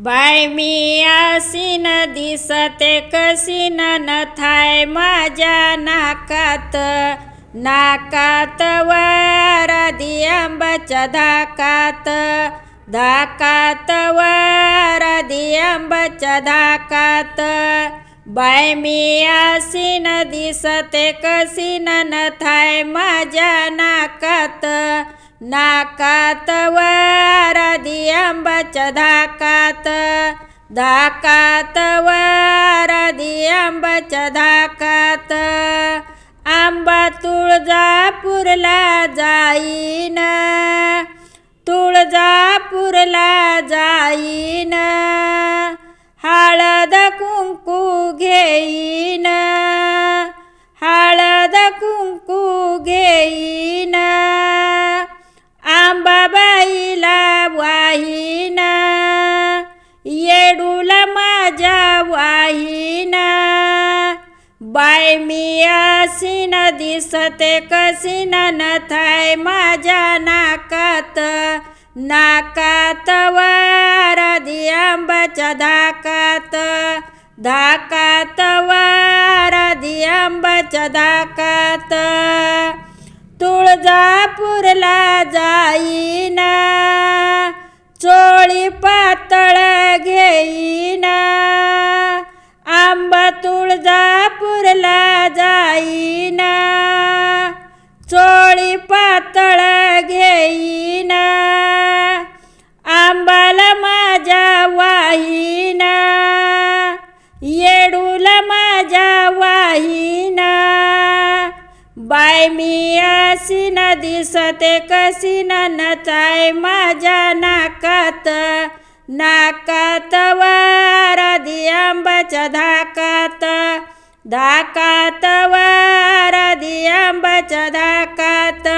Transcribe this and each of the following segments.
Bye मी आसीन दिसते कसीन न थाय माझ्या नाकात. नाकात वारादी आंबाच्या धाकात. धाकात वारादी आंबाच्या धाकात. बाय मी आसीन दिसते कसीन न थाय माझ्या नाकात वारदी आंबाच्या धाकात. धाकात वारदी आंबाच्या धाकात. आंबा तुळजापूरला जाई बाय मी आसीन दिसते कसीन न थाय माझ्या नाकात. नाकात वारादी आंबाच्या धाकात. धाकात वारादी आंबाच्या धाकात. तुळजापूरला जाईन. चोळी पातळ घेईन. आंबा तुळजा जाईना चोळी पातळ घेईन आंबाला माझ्या वाहीन येडूला माझ्या वाहीन. बाय मी आसीन दिसते कशी नचाय माझ्या नाकात नाकात धाकात वारादी आंबाच्या धाकात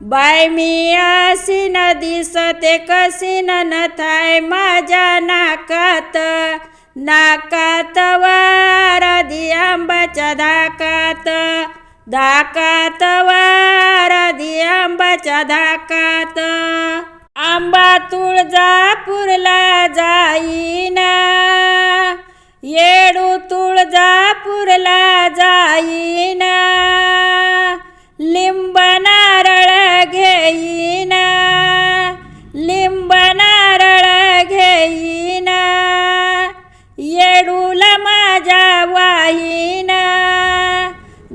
बाय मी आसीन दिसते कशी नथाय माझ्या नाकात. नाकात वारादी आंबाच्या धाकात धाकात वारादी आंबाच्या धाकात आंबा तुळजापूरला जाईना. सुरला जाईना लिंब नारळ घेईन लिंब नारळ घेईना येडूला माझ्या वाहीन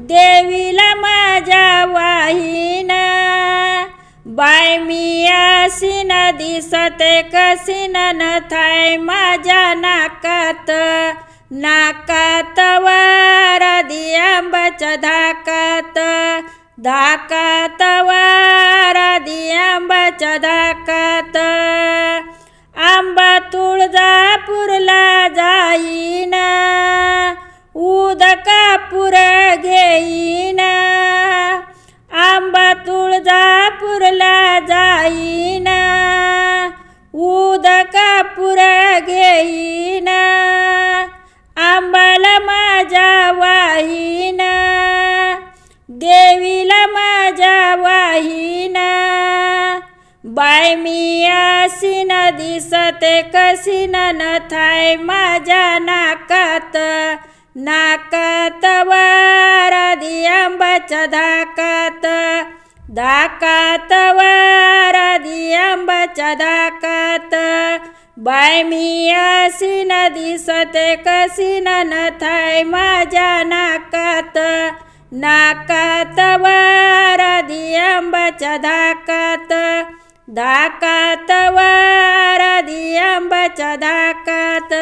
देवीला माझ्या वाहीन. बाय मी असीन दिसते कसीन न थाय माझ्या नाकात. नाकात वारादी आंबाच्या धाकात धाकात वारादी आंबाच्या धाकात आंबा तुळजापूरला जाईन उदकापूर घेईन. आंबा तुळजापूरला जाईन उदकापूर घेईन. आंबाला माझ्या वाहिना देवीला माझ्या वाहिना. बाय मी आसीन दिसते कसीन न थाय माझ्या नाकात. नाकात वारादी आंबाच्या धाकात. धाकात वारादी आंबाच्या धाकात. बाय मी आसीन दिसते कसीन न थाय माझ्या नाकात. नाकात वारादी आंबाच्या धाकात. धाकात वारादी आंबाच्या धाकात.